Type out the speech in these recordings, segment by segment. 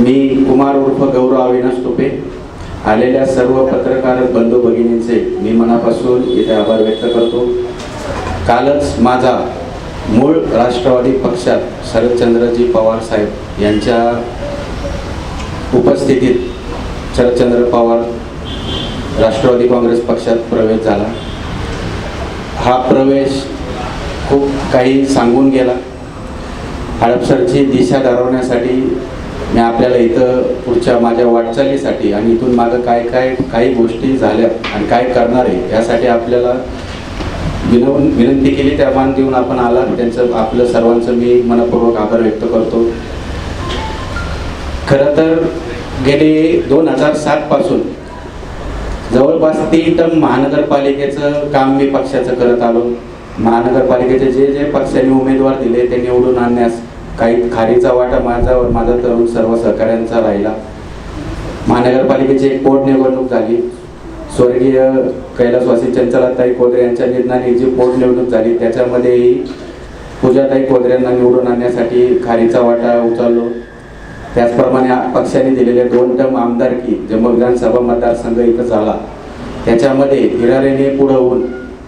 मी कुमार उर्फ गौरव अविनाश तुपे. आलेल्या सर्व पत्रकार बंधू भगिनींचे मी मनापासून इथे आभार व्यक्त करतो. कालच माझा मूळ राष्ट्रवादी पक्षात शरदचंद्रजी पवार साहेब यांच्या उपस्थितीत शरदचंद्र पवार राष्ट्रवादी काँग्रेस पक्षात प्रवेश झाला. हा प्रवेश खूप काही सांगून गेला. हडपसरची दिशा ठरवण्यासाठी मी आपल्याला इथं पुढच्या माझ्या वाटचालीसाठी आणि इथून माझं काय काय काही गोष्टी झाल्या आणि काय करणार आहे यासाठी आपल्याला विनवून विनंती केली त्या मान देऊन आपण आला. त्यांचं आपलं सर्वांचं मी मनपूर्वक आभार व्यक्त करतो. खरं तर गेले दोन हजार सातपासून जवळपास तीन टन महानगरपालिकेचं काम मी पक्षाचं करत आलो. महानगरपालिकेचे जे जे पक्षाने उमेदवार दिले ते निवडून आणण्यास काही खारीचा वाटा माझा माझा तरुण सर्व सहकाऱ्यांचा राहिला. महानगरपालिकेची एक पोट निवडणूक झाली. स्वर्गीय कैलासवासी चंचलाताई कोदरे यांच्या निधनाने जी पोट निवडणूक झाली त्याच्यामध्येही पूजाताई कोदऱ्यांना निवडून आणण्यासाठी खारीचा वाटा उचललो. त्याचप्रमाणे पक्षाने दिलेले दोन टर्म आमदारकी जम्मू विधानसभा मतदारसंघ इथं झाला. त्याच्यामध्ये हिरारेने पुढं होऊन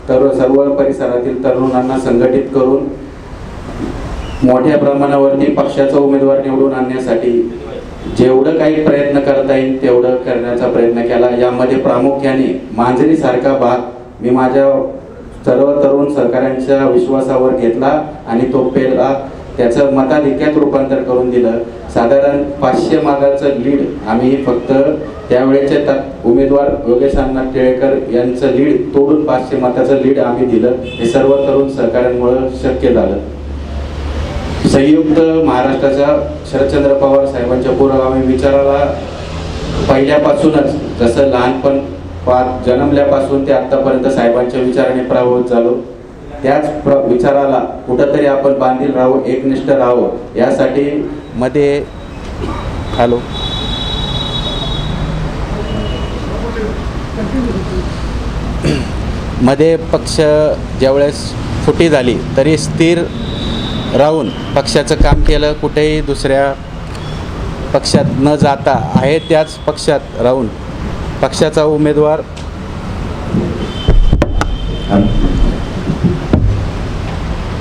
तर सर्व परिसरातील तरुणांना संघटित करून मोठ्या प्रमाणावरती पक्षाचा उमेदवार निवडून आणण्यासाठी जेवढं काही प्रयत्न करता येईल तेवढं करण्याचा प्रयत्न केला. यामध्ये प्रामुख्याने मांजरी सारखा भाग मी माझ्या सर्व तरुण सहकाऱ्यांच्या विश्वासावर घेतला आणि तो पेला त्याचं मताधिक्यात रूपांतर करून दिलं. साधारण पाचशे मागाचं लीड आम्ही फक्त त्यावेळेचे उमेदवार योगेश अण्णा टिळेकर यांचं लीड तोडून पाचशे मताचं लीड आम्ही दिलं. हे सर्व तरुण सहकाऱ्यांमुळं शक्य झालं. संयुक्त महाराष्ट्राच्या शरदचंद्र पवार साहेबांच्या पुरोगामी विचाराला पहिल्यापासूनच जसं लहानपण पा जन्मल्यापासून ते आत्तापर्यंत साहेबांच्या विचाराने प्रभावित झालो त्याच प्र विचाराला कुठंतरी आपण बांधील राहू एकनिष्ठ राहू यासाठी मध्ये हॅलो. मध्ये पक्ष ज्यावेळेस फुटी झाली तरी स्थिर राहून पक्षाचं काम केलं कुठेही दुसऱ्या पक्षात न जाता आहे त्याच पक्षात राहून पक्षाचा उमेदवार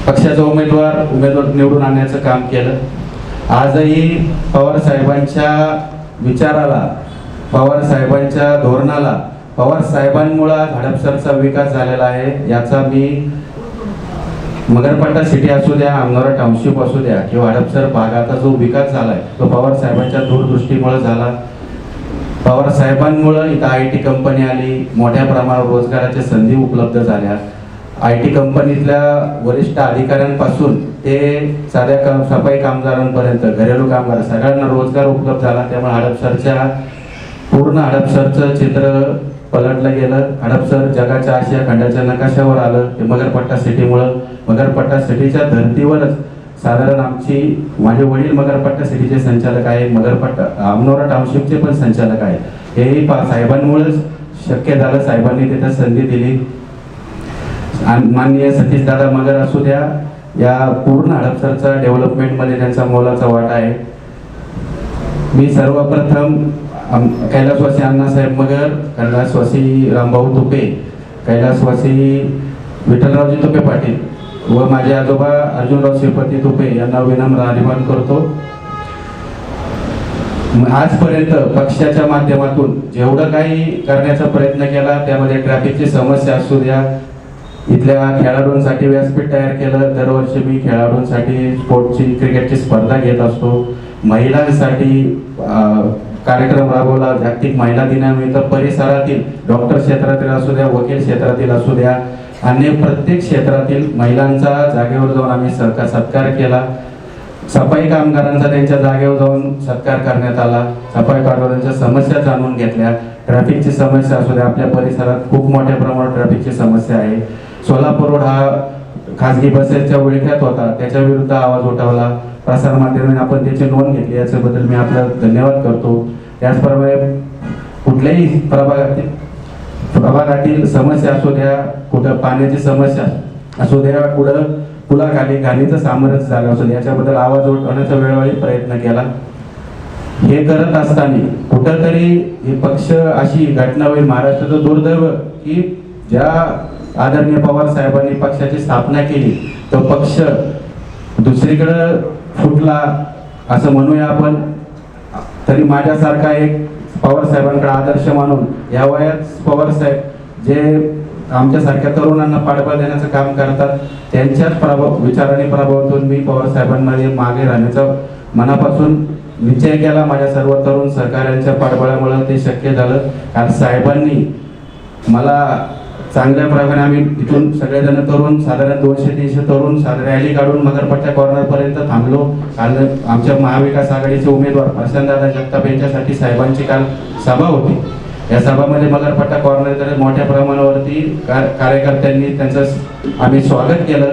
पक्षाचा उमेदवार उमेदवार निवडून आणण्याचं काम केलं. आजही पवार साहेबांच्या विचाराला पवार साहेबांच्या धोरणाला पवार साहेबांमुळं हडपसरचा विकास झालेला आहे याचा मी मगरपट्टा सिटी असू द्या अमनोरा टाउनशिप असू द्या किंवा हडपसर भागाचा जो विकास झालाय तो पवार साहेबांच्या दूरदृष्टीमुळे झाला. पवार साहेबांमुळं इथं आय टी कंपनी आली मोठ्या प्रमाणावर रोजगाराच्या संधी उपलब्ध झाल्या. आय टी कंपनीतल्या वरिष्ठ अधिकाऱ्यांपासून ते साध्या काम सफाई कामगारांपर्यंत घरेलू कामगार सगळ्यांना रोजगार उपलब्ध झाला. त्यामुळे हडपसरच्या पूर्ण हडपसरचं चित्र पलटलं गेलं. हडपसर जगाच्या आशिया खंडाच्या नकाशावर आलं. ते मगरपट्टा सिटीमुळं. मगरपट्टा सिटीच्या धर्तीवरच साधारण आमची माझे वडील मगरपट्टा सिटीचे संचालक आहे. मगरपट्टा अमनोरा टाउनशिपचे पण संचालक आहे. हेही पा साहेबांमुळेच शक्य झालं. साहेबांनी तिथं संधी दिली. आणि माननीय सतीश दादा मगर असू द्या. या पूर्ण हडपसरचा डेव्हलपमेंटमध्ये त्यांचा मोलाचा वाटा आहे. मी सर्वप्रथम आम- कैलासवासी अण्णासाहेब मगर कैलासवासी रामभाऊ तुपे कैलासवासी विठ्ठलरावजी तुपे पाटील व माझे आजोबा अर्जुनराव श्रीपती तुपे यांना विनम्र अभिमान करतो. आजपर्यंत पक्षाच्या माध्यमातून जेवढं काही करण्याचा प्रयत्न केला त्यामध्ये ट्रॅफिकची समस्या असू द्या इथल्या खेळाडूंसाठी व्यासपीठ तयार केलं दरवर्षी मी खेळाडूंसाठी स्पोर्टची क्रिकेटची स्पर्धा घेत असतो. महिलांसाठी कार्यक्रम राबवला जागतिक महिला दिनानिमित्त परिसरातील डॉक्टर क्षेत्रातील असू द्या वकील क्षेत्रातील असू द्या अन्य प्रत्येक क्षेत्रातील महिलांचा जागेवर जाऊन आम्ही सहकार सत्कार केला. सफाई कामगारांचा त्यांच्या जागेवर जाऊन सत्कार करण्यात आला. सफाई कामगारांच्या समस्या जाणून घेतल्या. ट्रॅफिकची समस्या असू द्या आपल्या परिसरात खूप मोठ्या प्रमाणात ट्रॅफिकची समस्या आहे. सोलापूर रोड हा खासगी बसेसच्या विळख्यात होता. त्याच्या विरुद्ध आवाज उठवला. प्रसारमाध्यमांनी आपण त्याची नोंद घेतली. याच्याबद्दल मी आपला धन्यवाद करतो. त्याचप्रमाणे कुठल्याही प्रभागातील प्रभागातील समस्या असू द्या कुठं पाण्याची समस्या असू द्या कुठं पुलाखाली घाणीचं सामर्थ्य झालं असू द्या याच्याबद्दल आवाज उठवण्याचा वेळोवेळी प्रयत्न केला. हे करत असताना कुठंतरी हे पक्ष अशी घटना होईल महाराष्ट्राचं दुर्दैव की ज्या आदरणीय पवार साहेबांनी पक्षाची स्थापना केली. तो पक्ष दुसरीकडं फुटला असं म्हणूया आपण. तरी माझ्यासारखा एक पवार साहेबांकडे आदर्श मानून या वयात पवार साहेब जे आमच्यासारख्या तरुणांना पाठबळ देण्याचं काम करतात त्यांच्याच प्रभाव विचाराने प्रभावातून मी पवार साहेबांमध्ये मागे राहण्याचा मनापासून निश्चय केला. माझ्या सर्व तरुण सहकाऱ्यांच्या पाठबळामुळे ते शक्य झालं. कारण साहेबांनी मला चांगल्या प्रकारे आम्ही इथून सगळेजण तरुण साधारण दोनशे तीनशे तरुण साधारण रॅली काढून मगरपट्ट्या कॉर्नरपर्यंत थांबलो. काल आमच्या महाविकास आघाडीचे उमेदवार प्रशांतदादा जगताप यांच्यासाठी साहेबांची काल सभा होती. या सभामध्ये मगरपट्टा कॉर्नरकडे मोठ्या प्रमाणावरती कार- कार्यकर्त्यांनी त्यांचं आम्ही स्वागत केलं.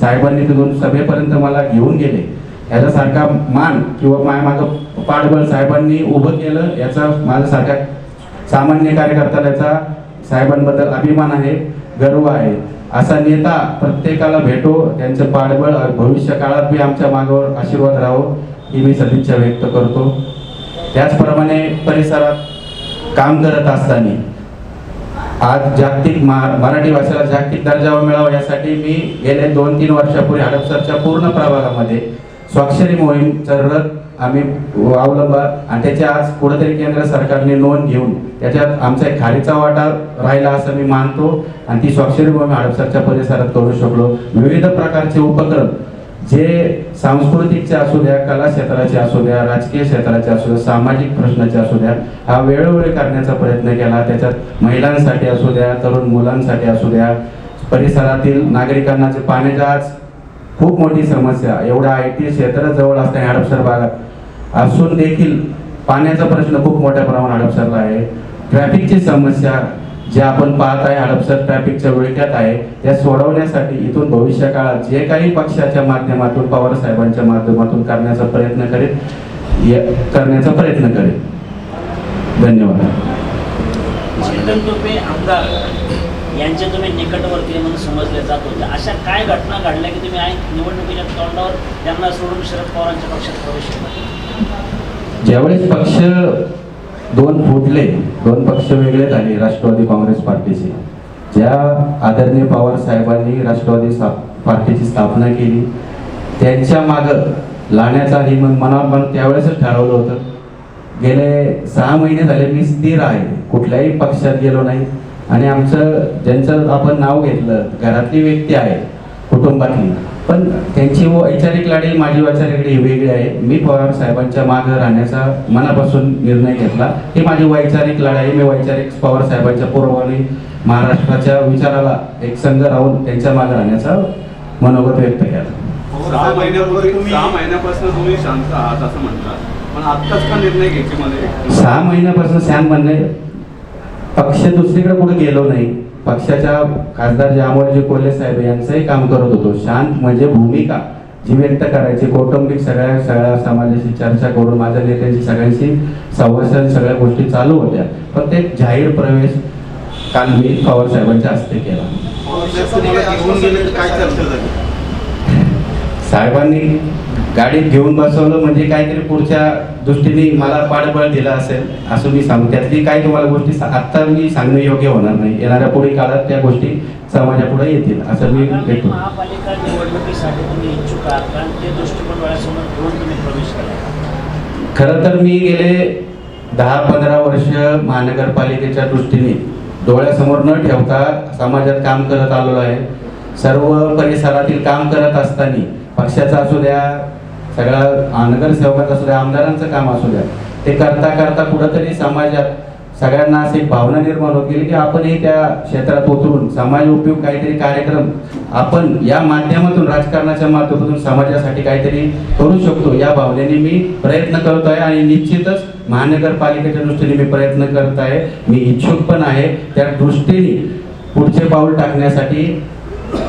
साहेबांनी तिथून सभेपर्यंत मला घेऊन गेले. याच्यासारखा मान किंवा माय मागं पाठबळ साहेबांनी उभं केलं. याचा माझ्यासारख्या सामान्य कार्यकर्त्याला याचा साहेबांबद्दल अभिमान आहे गर्व आहे. असा नेता प्रत्येकाला भेटो त्यांचं पाठबळ भविष्य काळात बी आमच्या मागावर आशीर्वाद राहो ही मी सदिच्छा व्यक्त करतो. त्याचप्रमाणे परिसरात काम करत असताना आज जागतिक मा- मराठी भाषेला जागतिक दर्जावा मिळावा यासाठी मी गेले दोन तीन वर्षापूर्वी हडपसरच्या पूर्ण प्रभागामध्ये स्वाक्षरी मोहीम रथ आम्ही अवलंबा आणि त्याच्या आज कुठेतरी केंद्र सरकारने नोंद घेऊन त्याच्यात आमचा एक खारीचा वाटा राहिला असं मी मानतो. आणि ती स्वाक्षरी मोहीम हडपसरच्या परिसरात करू शकलो. विविध प्रकारचे उपक्रम जे सांस्कृतिकचे असू द्या कला क्षेत्राचे असू द्या राजकीय क्षेत्राचे असू द्या सामाजिक प्रश्नाचे असू द्या हा वेळोवेळी करण्याचा प्रयत्न केला. त्याच्यात महिलांसाठी असू द्या तरुण मुलांसाठी असू द्या परिसरातील नागरिकांना जे पाण्याचा आज खूप मोठी समस्या. एवढा आय टी क्षेत्र जवळ असताना हडपसर भागात. असून देखील पाण्याचा प्रश्न खूप मोठ्या प्रमाणात हडपसरला आहे. ट्रॅफिकची समस्या जे आपण पाहत आहे हडपसर ट्रॅफिकच्या विळख्यात आहे त्या सोडवण्यासाठी इथून भविष्य काळात जे काही पक्षाच्या माध्यमातून पवार साहेबांच्या माध्यमातून करण्याचा प्रयत्न करेल करण्याचा प्रयत्न करेल धन्यवाद. आमदार. यांचे तुम्ही निकटवर्ती म्हणून समजले जात होते. अशा काय घटना घडल्या की तुम्ही निवडणुकीच्या तोंडावर त्यांना सोडून शरद पवारांच्या पक्षात प्रवेश केला? ज्यावेळेस पक्ष दोन फुटले दोन पक्ष वेगळे झाले राष्ट्रवादी काँग्रेस पार्टीचे. ज्या आदरणीय पवार साहेबांनी राष्ट्रवादी पार्टीची स्थापना केली त्यांच्या मागं लाण्याचा ही मन मनावर त्यावेळेसच ठरवलं होतं. गेले सहा महिने झाले मी स्थिर आहे. कुठल्याही पक्षात गेलो नाही. आणि आमचं ज्यांचं आपण नाव घेतलं घरातली व्यक्ती आहे कुटुंबातली. पण त्यांची वैचारिक लढाई माझी वैचारिक लढाई वेगळी आहे. मी पवार साहेबांच्या मागं राहण्याचा मनापासून निर्णय घेतला. ही माझी वैचारिक लढाई मी वैचारिक पवार साहेबांच्या पूर्वाने महाराष्ट्राच्या विचाराला एक संघ राहून त्यांच्या मागे राहण्याचा मनोगत व्यक्त केला. सहा महिन्यापूर्वी सहा महिन्यापासून तुम्ही शांत आहात असं म्हणतात. पण आत्ताच का निर्णय घ्यायचे मध्ये सहा महिन्यापासून श्याम म्हणणे पक्ष दुसरीकडे कुठे गेलो नाही. पक्षाच्या खासदार जामोजी कोल्हे साहेब यांचंही काम करत होतो. शांत म्हणजे भूमिका. जी व्यक्त करायची कौटुंबिक सगळ्या सगळ्या समाजाशी चर्चा करून माझ्या नेत्यांची सगळ्यांशी संवाद सगळ्या गोष्टी चालू होत्या. पण ते जाहीर प्रवेश काल मी पवार साहेबांच्या हस्ते केला तुम्हाला घेऊन गेले तर काय चर्चा झाली साहेबांनी गाडीत घेऊन बसवलं म्हणजे काहीतरी पुढच्या दृष्टीने मला पाठबळ दिलं असेल असं मी सांगू. त्यातली काही तुम्हाला गोष्टी आत्ता मी सांगणं योग्य होणार नाही. येणाऱ्या पुढे काळात त्या गोष्टी समाजापुढे येतील असं मी आगामी भेटू महापालिका निवडणुकीसाठी तुम्ही इच्छुक आहात कारण ते दृष्टिकोन डोळ्यासमोर घेऊन तुम्ही प्रवेश केला. खरं तर मी गेले दहा पंधरा वर्ष महानगरपालिकेच्या दृष्टीने डोळ्यासमोर न ठेवता समाजात काम करत आलेलो आहे. सर्व परिसरातील काम करत असताना पक्षाचं असू द्या सगळ्या नगरसेवकाचं असू द्या आमदारांचं काम असू द्या ते करता करता कुठंतरी समाजात सगळ्यांना अशी एक भावना निर्माण होत गेली की आपणही त्या क्षेत्रात उतरून समाज उपयोग काहीतरी कार्यक्रम आपण या माध्यमातून राजकारणाच्या माध्यमातून समाजासाठी काहीतरी करू शकतो. या भावनेने मी प्रयत्न करतो आहे आणि निश्चितच महानगरपालिकेच्या दृष्टीने मी प्रयत्न करत आहे. मी इच्छुक पण आहे. त्या दृष्टीने पुढचे पाऊल टाकण्यासाठी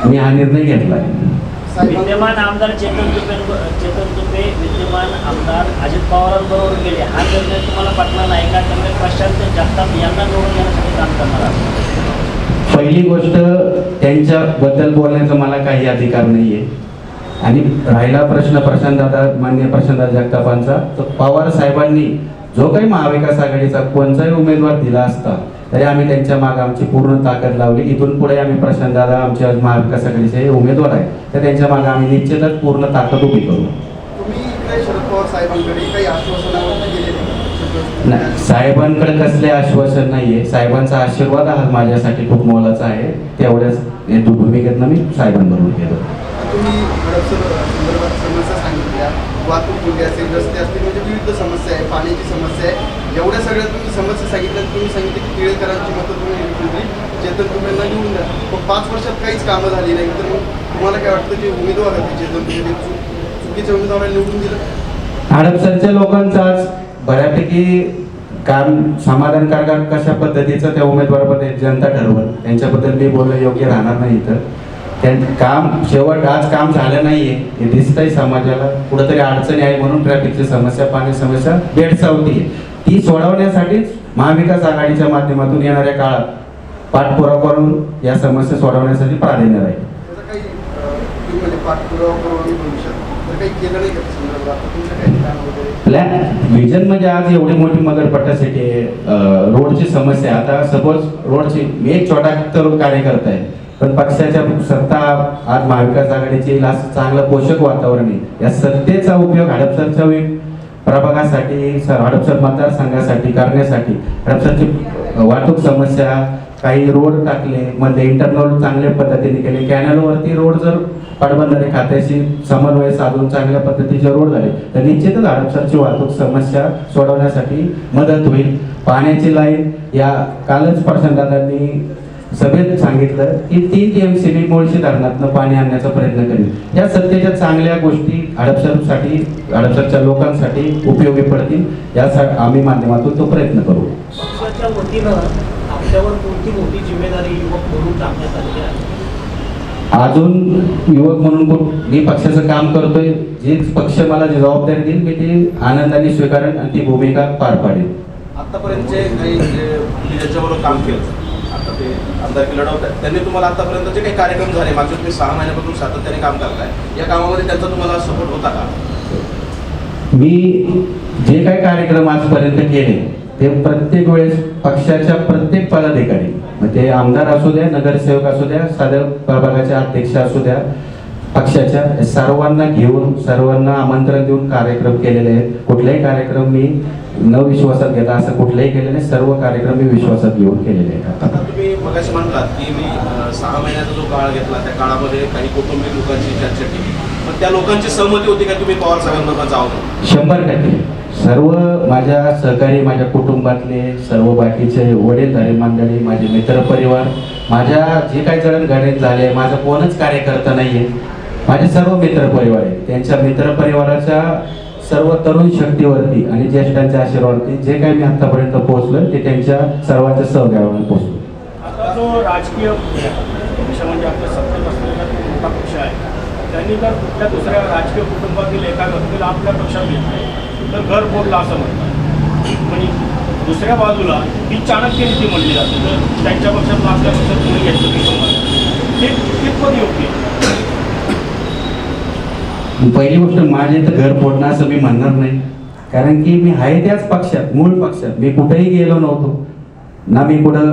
मी हा निर्णय घेतला आहे. विद्यमान आमदार चेतन तुपे चेतन तुपे विद्यमान आमदार अजित पवारांबरोबर गेले. हा निर्णय तुम्हाला पटला नाही का? त्यामुळे प्रशांत जगताप यांना निवडून येण्यासाठी काम करणार आहात पहिली गोष्ट त्यांच्याबद्दल बोलण्याचा मला काही अधिकार नाही आहे आणि राहिला प्रश्न प्रशांतदादा मान्य प्रशांतदादा जगतापांचा तर पवार साहेबांनी जो काही महाविकास आघाडीचा कोणताही उमेदवार दिला असता तरी आम्ही त्यांच्या मागे आमची पूर्ण ताकद लावली. इथून पुढे आम्ही प्रशांतदादा आमच्या महाविकास आघाडीचे उमेदवार आहे तर त्यांच्या मागे आम्ही निश्चितच पूर्ण ताकद उभी करू. नाही साहेबांकडे कसले आश्वासन नाहीये. साहेबांचा आशीर्वाद हा माझ्यासाठी खूप मोलाचा आहे. तेवढ्याच भूमिकेतनं मी साहेबांबरोबर गेलो. एवढ्या सगळ्या तुम्ही समस्या सांगितल्या तुम्ही सांगितलं की टिळेकरांची मतं तुम्ही चेतन तुम्हाला घेऊन द्या. पण पाच वर्षात काहीच कामं झाली नाही. तर मग तुम्हाला काय वाटतं जे उमेदवार होते चेतन तुम्ही चुकीच्या उमेदवाराला निवडून दिलं. हडपसरच्या लोकांचं आज बऱ्यापैकी काम समाधानकारक कशा पद्धतीचं त्या उमेदवाराबद्दल जनता ठरवल. त्यांच्याबद्दल मी बोलणं योग्य राहणार नाही तर त्यां काम शेवट आज काम झालं नाहीये. हे दिसतंय समाजाला. कुठंतरी अडचणी आहे म्हणून ट्रॅफिकची समस्या पाणी समस्या भेडसावती ती सोडवण्यासाठीच महाविकास आघाडीच्या माध्यमातून येणाऱ्या काळात पाठपुरावा करून या समस्या सोडवण्यासाठी प्राधान्य राहील. म्हणजे प्लॅन विजन म्हणजे आज एवढी मोठी मगरपट्टा सिटी आहे. रोडची समस्या. आता सपोज रोडची मी एक छोटा तर कार्यकर्ता आहे. पण पक्षाच्या सत्ता आज महाविकास आघाडीची असं चांगलं पोषक वातावरण आहे. या सत्तेचा उपयोग हडपसरच्या प्रभागासाठी हडपसर मतदारसंघासाठी करण्यासाठी हडपसरची वाहतूक समस्या काही रोड टाकले म्हणजे मध्ये इंटरनल चांगल्या पद्धतीने केले. कॅनलवरती रोड जर पाटबंधारे खात्याशी समन्वय साधून चांगल्या पद्धतीचे रोड झाले तर निश्चितच हडपसरची वाहतूक समस्या सोडवण्यासाठी मदत होईल. पाण्याची लाईन या कालच प्रसंगांनी सभेत सांगितलं की तीन टीएमसीबी मुळशी धरणातनं पाणी आणण्याचा प्रयत्न करेल या सत्तेच्या चांगल्या गोष्टी हडपसरसाठी हडपसरच्या लोकांसाठी उपयोगी पडतील यासाठी आम्ही माध्यमातून तो प्रयत्न करू. पक्षाच्या वतीनं आपल्यावर कोणती मोठी जिम्मेदारी युवक म्हणून टाकण्यात आलेली आहे? अजून युवक म्हणून मी पक्षाचं काम करतोय. जी पक्ष मला जी जबाबदारी देईल मी ती आनंदाने स्वीकारेन आणि ती भूमिका पार पाडेल आतापर्यंतचे काही जे ज्यांच्याबरोबर काम केलं ते आमदारकी लढवतात त्यांनी तुम्हाला आतापर्यंत जे काही कार्यक्रम झाले मागचे तुम्ही सहा महिन्यापासून सातत्याने काम करताय या कामामध्ये त्यांचा तुम्हाला सपोर्ट होता का? मी जे काही कार्यक्रम आजपर्यंत केले ते प्रत्येक वेळेस पक्षाच्या प्रत्येक पदाधिकारी म्हणजे आमदार असू द्या नगरसेवक असू द्या साध्या प्रभागाचे अध्यक्ष असू द्या पक्षाच्या सर्वांना घेऊन सर्वांना आमंत्रण देऊन कार्यक्रम केलेले आहेत. कुठलाही कार्यक्रम मी न विश्वासात घेता असं कुठलाही केलेलं नाही. सर्व कार्यक्रम मी विश्वासात घेऊन केलेले आहेत आता. तुम्ही मगाशी म्हटलात की मी सहा महिन्याचा जो काळ घेतला त्या काळामध्ये काही कौटुंबिक लोकांची चर्चा केली. पण त्या लोकांची सहमती होती का तुम्ही पवार साहेबांबरोबर जावं शंभर टक्के. सर्व माझ्या सहकारी माझ्या कुटुंबातले सर्व बाकीचे वडीलधारी मंडळी माझे मित्रपरिवार माझ्या जे काही जडणघडण झाले माझा कोणच कार्यकर्ता नाहीये. माझे सर्व मित्र परिवार आहे त्यांच्या मित्र परिवाराच्या सर्व तरुण शक्तीवरती आणि ज्येष्ठांच्या आशीर्वादावरती जे काही मी आतापर्यंत पोहोचलोय ते त्यांच्या सर्वांच्या सहकार्यावर पोहोचलो आता जो राजकीय पक्ष म्हणजे आपल्या सत्तेत असलेला मोठा पक्ष आहे त्यांनी जर कुठल्या दुसऱ्या राजकीय कुटुंबातील एका व्यक्तीला आपल्या पक्षात घेतलं तर घर फोडलं असं म्हणतात. म्हणजे दुसऱ्या बाजूला ही चाणक्य नीती म्हणली जाते. त्यांच्या पक्षात आपल्या पक्षात तुम्ही घेतलं की कितपत योग्य पहिली गोष्ट माझे तर घर फोडणं असं मी म्हणणार नाही. कारण की मी आहे त्याच पक्षात मूळ पक्षात. मी कुठेही गेलो नव्हतो. ना मी कुठं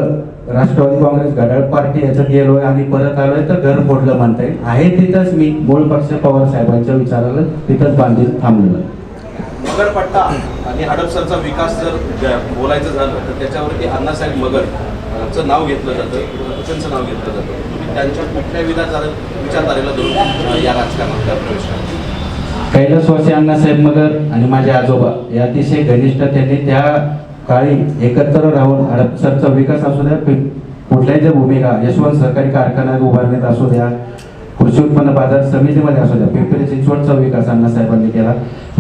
राष्ट्रवादी काँग्रेस घड्याळ पार्टी याच्यात गेलोय आणि परत आलोय तर घर फोडलं म्हणता येईल. आहे तिथंच मी मूळ पक्ष पवार साहेबांच्या विचाराला तिथंच बांधील थांबलेलं. मगरपट्टा आणि हडपसरचा विकास जर बोलायचं झालं तर त्याच्यावरती अण्णासाहेब मगरचं चं नाव घेतलं जातं त्यांचं नाव घेतलं जातं. त्यांच्या कुठल्या विचार झालेला धरून या राजकारणात प्रवेश करा कैलासवासी अण्णासाहेब मगर आणि माझे आजोबा. हे अतिशय घनिष्ठ त्यांनी त्या काळी एकत्र राहून हडपसरचा विकास असू द्या पि- कुठल्याही ज्या भूमिका यशवंत सहकारी कारखाना उभारण्यात असू द्या कृषी उत्पन्न बाजार समितीमध्ये असू द्या पिंपरी चिंचवडचा विकास अण्णासाहेबांनी केला.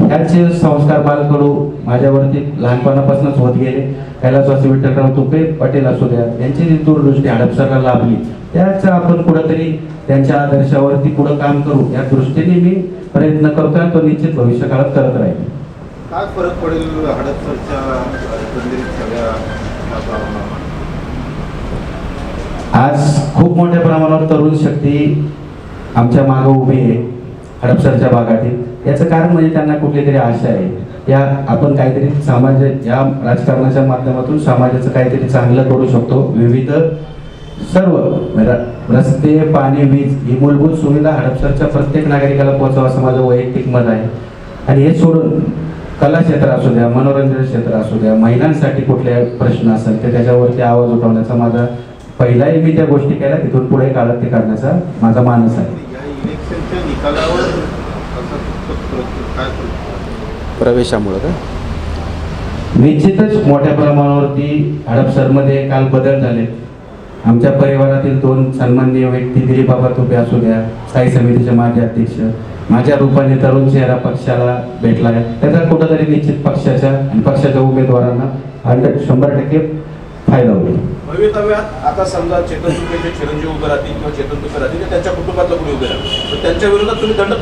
त्याचे संस्कार बालकडू माझ्यावरती लहानपणापासूनच होत गेले. कैलासवासी विठ्ठलराव तुपे पाटील असू द्या यांची जी दूरदृष्टी हडपसरला लाभली त्याचं आपण कुठंतरी त्यांच्या आदर्शावरती पुढं काम करू. या दृष्टीने मी प्रयत्न करतोय तो निश्चित भविष्य काळात करत राहील. काय फरक पडेल आज खूप मोठ्या प्रमाणावर तरुण शक्ती आमच्या मागे उभी आहे हडपसरच्या भागातील. याचं कारण म्हणजे त्यांना कुठली तरी आशा आहे. या आपण काहीतरी समाज या राजकारणाच्या माध्यमातून समाजाचं काहीतरी चांगलं करू शकतो. विविध सर्व रस्ते पाणी वीज ही मूलभूत सुविधा हडपसरच्या प्रत्येक नागरिकाला पोहोचावं असं माझं वैयक्तिक मत आहे. आणि हे सोडून कला क्षेत्र असू द्या मनोरंजन क्षेत्र असू द्या महिलांसाठी कुठले प्रश्न असेल तर त्याच्यावरती आवाज उठवण्याचा माझा पहिलाही मी त्या गोष्टी केल्या तिथून पुढे काळात ते करण्याचा माझा मानस आहे. या इलेक्शनच्या निकालावर असं काय प्रवेशामुळं का? निश्चितच मोठ्या प्रमाणावरती हडपसरमध्ये काल बदल झाले. आमच्या परिवारातील दोन सन्माननीय व्यक्ती दिलीप बाबा तुपे असू द्या स्थायी समितीचे माजी अध्यक्ष माझ्या रूपाने तरुण चेहरा पक्षाला भेटला आहे. त्याचा कुठंतरी निश्चित पक्षाच्या आणि पक्षाच्या उमेदवारांना हंड्रेड शंभर टक्के फायदा होईल. भवितव्यात आता समजा चेतन तुपेचे चिरंजीव उभे राहतील किंवा चेतन तुपे राहतील किंवा त्यांच्या कुटुंबातलं कोणी उभे राहतील तर त्यांच्या विरोधात तुम्ही दंड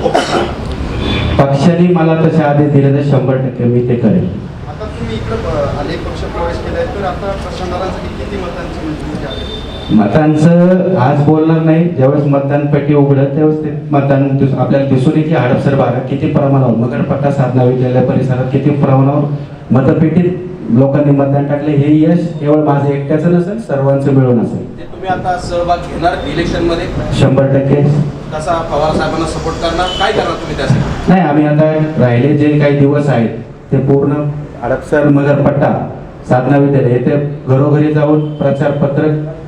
पक्षाने मला तसे आदेश दिले तर शंभर टक्के मी ते करेन आता तुम्ही इकडं आले पक्ष प्रवेश केलाय तर आता प्रशांतरांसाठी किती मतांची मंजुरी आहे मतांचं आज बोलणार नाही. ज्यावेळेस मतदान पेटी उघडत त्यावेळेस ते मतदान आपल्याला दिसून येईल की हडपसर भागात किती प्रमाणावर मगरपट्टा साधना विद्यालय परिसरात किती प्रमाणावर मतपेटीत लोकांनी मतदान टाकले हे यश केवळ माझं एकट्याचं नसेल सर्वांचं मिळून असेल. ते तुम्ही आता सहभाग घेणार इलेक्शनमध्ये शंभर टक्के. कसा पवार साहेबांना सपोर्ट करणार? काय करणार तुम्ही त्यासाठी? नाही आम्ही आता राहिले जे काही दिवस आहेत ते पूर्ण हडपसर मगरपट्टा साधना विद्यालय येथे घरोघरी जाऊन प्रचार पत्रक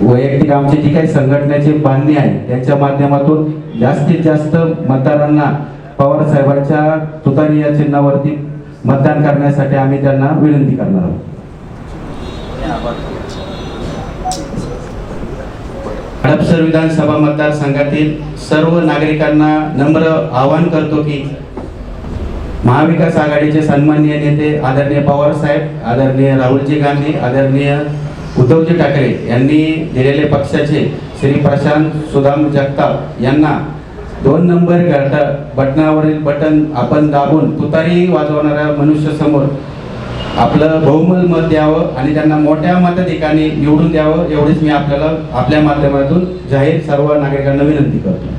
वैयक्तिक आमचे जी काही संघटनेचे बांधणी आहे त्यांच्या माध्यमातून जास्तीत जास्त मतदारांना पवार साहेबांच्या तुतारी या चिन्हावरती मतदान करण्यासाठी आम्ही त्यांना विनंती करणार आहोत. हडपसर विधानसभा मतदारसंघातील सर्व नागरिकांना नम्र आवाहन करतो की महाविकास आघाडीचे सन्माननीय नेते आदरणीय पवार साहेब आदरणीय राहुलजी गांधी आदरणीय उद्धवजी ठाकरे यांनी दिलेले पक्षाचे श्री प्रशांत सुदाम जगताप यांना दोन नंबर घट बटनावरील बटन आपण दाबून तुतारी वाजवणाऱ्या मनुष्यासमोर आपलं बहुमल मत द्यावं आणि त्यांना मोठ्या मताधिकाने निवडून द्यावं एवढीच मी आपल्याला आपल्या माध्यमातून जाहीर सर्व नागरिकांना विनंती करतो.